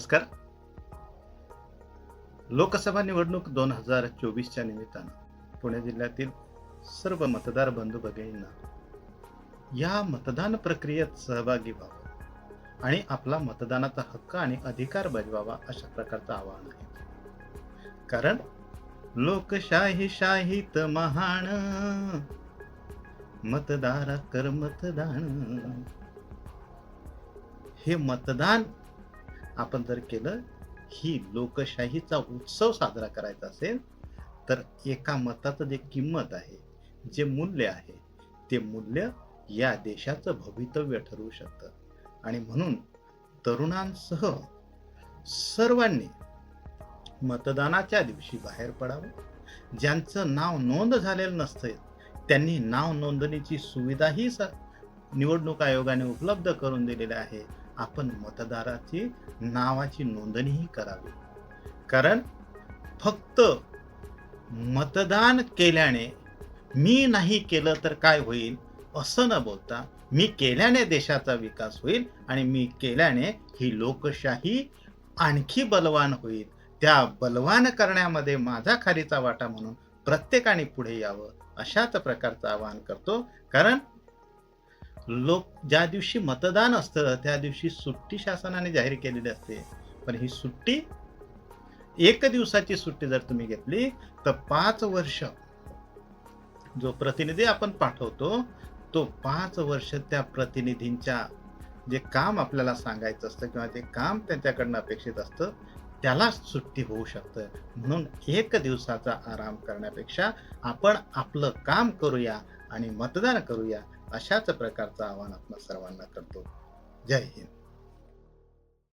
नमस्कार. लोकसभा निवडणूक दोन हजार चोवीसच्या निमित्तानं पुणे जिल्ह्यातील सर्व मतदार बंधू भगिनींना या मतदान प्रक्रियेत सहभागी व्हावं आणि आपला मतदानाचा हक्क आणि अधिकार बजवावा अशा प्रकारचं आवाहन आहे. कारण लोकशाही शाहीत महान मतदारा कर मतदान. हे मतदान आपण जर केलं ही लोकशाहीचा उत्सव साजरा करायचा असेल तर एका मताचं जे किंमत आहे जे मूल्य आहे ते मूल्य या देशाचं भवितव्य ठरवू शकतं. आणि म्हणून तरुणांसह सर्वांनी मतदानाच्या दिवशी बाहेर पडावं. ज्यांचं नाव नोंद झालेलं नसतं त्यांनी नाव नोंदणीची सुविधाही स निवडणूक आयोगाने उपलब्ध करून दिलेली आहे. आपण मतदाराची नावाची नोंदणीही करावी. कारण फक्त मतदान केल्याने मी नाही केलं तर काय होईल? असं न बोलता मी केल्याने देशाचा विकास होईल आणि मी केल्याने ही लोकशाही आणखी बलवान होईल. त्या बलवान करण्यामध्ये माझा खालीचा वाटा म्हणून प्रत्येकाने पुढे यावं अशाच प्रकारचं आवाहन करतो. कारण लोक ज्या दिवशी मतदान असतं त्या दिवशी सुट्टी शासनाने जाहीर केलेली असते. पण ही सुट्टी एक दिवसाची सुट्टी जर तुम्ही घेतली तर पाच वर्ष जो प्रतिनिधी आपण पाठवतो तो पाच वर्ष त्या प्रतिनिधींच्या जे काम आपल्याला सांगायचं असतं किंवा जे काम त्यांच्याकडनं अपेक्षित असतं त्याला सुट्टी होऊ शकतं. म्हणून एक दिवसाचा आराम करण्यापेक्षा आपण आपलं काम करूया आणि मतदान करूया. अशाच प्रकारचं आवाहन आपण सर्वांना करतो. जय हिंद.